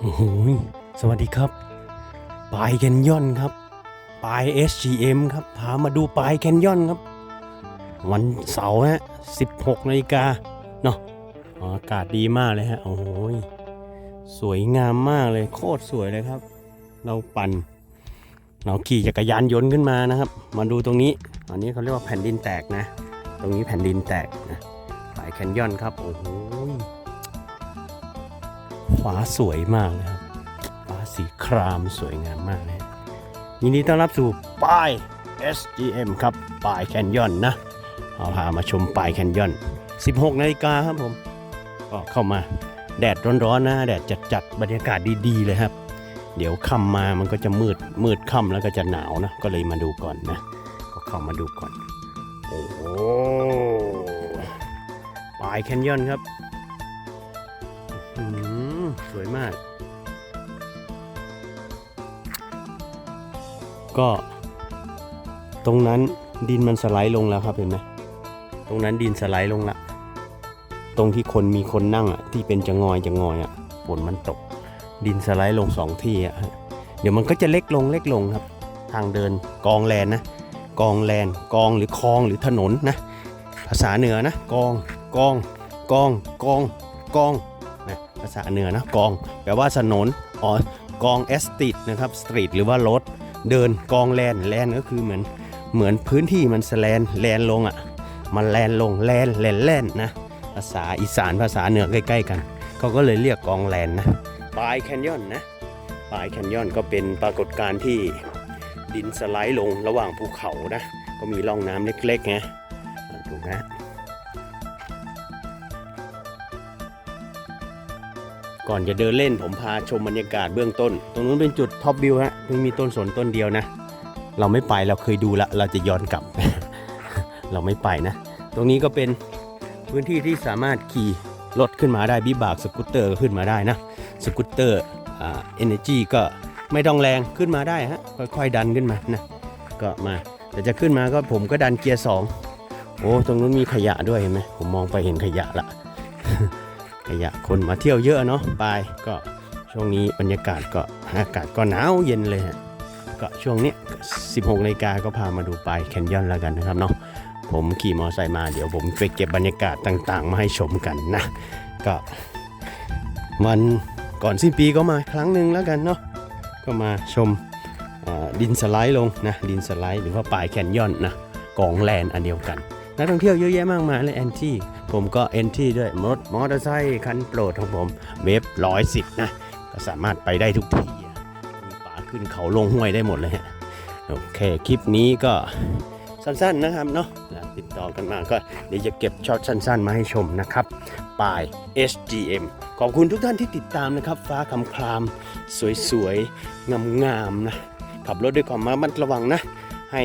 โอ้โหสวัสดีครับปายแคนยอนครับปาย SGM ครับพามาดูปายแคนยอนครับ วันเสาร์ฮะ16นาฬิกาเนาะอากาศดีมากเลยฮะ โอ้โหสวยงามมากเลย โคตรสวยเลยครับ เราปั่น เราขี่จักรยานยนต์ขึ้นมานะครับ มาดูตรงนี้ อันนี้เขาเรียกว่าแผ่นดินแตกนะ ตรงนี้แผ่นดินแตกนะปายแคนยอนครับ โอ้โห ฟ้าสวยมากเลยครับ ฟ้าสีครามสวยงามมากเลยยินดีต้อนรับสู่ป้าย SGM ครับป้ายแคนยอนนะเอาพามาชมป้ายแคนยอน 16 นาฬิกาครับผม ก็เข้ามาแดดร้อนๆนะ แดดจัดๆ บรรยากาศดีๆ เลยครับ เดี๋ยวค่ำมามันก็จะมืดมืดค่ำแล้วก็จะหนาวนะ ก็เลยมาดูก่อนนะ ก็เข้ามาดูก่อน โอ้โหปายแคนยอนครับ สวยมาก ก็ตรงนั้นดินมันสไลด์ลงแล้วครับเห็นไหมตรงนั้นดินสไลด์ลงละ ตรงที่คนมีคนนั่งอะที่เป็นจะงอยจะงอยอะฝนมันตก ดินสไลด์ลงสองที่อะเดี๋ยวมันก็จะเล็กลงเล็กลงครับ ทางเดินกองแลนนะกองแลนกองหรือคลองหรือถนนนะ ภาษาเหนือนะกองกองกองกองกอง ภาษาเหนือนะกองแปลว่าถนนอ๋อกองเอสติดนะครับสตรีทหรือว่ารถเดินกองแลนแลนก็คือเหมือนเหมือนพื้นที่มันสแลนแลนลงอะมันแลนลงแลนแลนแลนนะภาษาอีสานภาษาเหนือใกล้ๆกันเขาก็เลยเรียกกองแลนนะปลายแคนยอนนะปลายแคนยอนก็เป็นปรากฏการณ์ที่ดินสไลด์ลงระหว่างภูเขานะก็มีร่องน้ำเล็กๆไงถูกไหม ก่อนจะเดินเล่นผมพาชมบรรยากาศเบื้องต้น ตรงนู้นเป็นจุดท็อปวิวฮะเพิ่งมีต้นสนต้นเดียวนะ เราไม่ไปเราเคยดูละเราจะย้อนกลับ เราไม่ไปนะ ตรงนี้ก็เป็นพื้นที่ที่สามารถขี่รถขึ้นมาได้บิบากสกูตเตอร์ขึ้นมาได้นะสกูตเตอร์อ่าเอเนจีก็ไม่ต้องแรงขึ้นมาได้ฮะค่อยๆดันขึ้นมานะก็มาแต่จะขึ้นมาก็ผมก็ดันเกียร์สองโอ้ตรงนู้นมีขยะด้วยเห็นไหมผมมองไปเห็นขยะละ ขยะคนมาเที่ยวเยอะเนาะไปก็ช่วงนี้บรรยากาศก็อากาศก็หนาวเย็นเลยฮะก็ช่วงนี้ 16นาฬิกาก็พามาดูปลายแคนยอนแล้วกันนะครับเนาะผมขี่มอเตอร์ไซค์มาเดี๋ยวผมไปเก็บบรรยากาศต่างๆ มาให้ชมกันนะก็วันก่อนสิ้นปีก็มาครั้งหนึ่งแล้วกันเนาะก็มาชมดินสไลด์ลงนะดินสไลด์หรือว่าปลายแคนยอนนะกองแลนอันเดียวกัน นักท่องเที่ยวเยอะแยะมากมายเลยแอนที่ผมก็แอนที่ด้วยมอมอเตอร์ไซค์คันโปรดของผมเวฟร้อยสิบนะก็สามารถไปได้ทุกที่มีป่าขึ้นเขาลงห้วยได้หมดเลยฮะโอเคคลิปนี้ก็สั้นๆนะครับเนาะติดต่อกันมาก็เดี๋ยวจะเก็บช็อตสั้น ๆ มาให้ชมนะครับปาย SGM ขอบคุณทุกท่านที่ติดตามนะครับ ฟ้าคำคราม สวยๆงามๆนะขับรถด้วยความระมัดระวังนะ ให้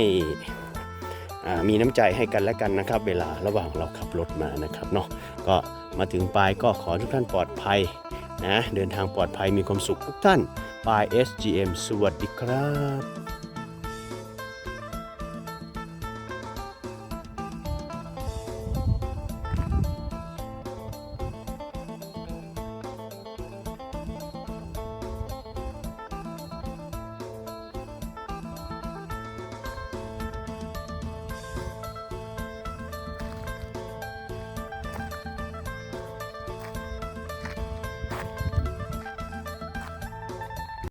มีน้ำใจให้กันและกันนะครับ เวลาระหว่างเราขับรถมานะครับเนาะก็มาถึงปลายก็ขอทุกท่านปลอดภัยนะเดินทางปลอดภัยมีความสุขทุกท่านปลาย SGM สวัสดีครับ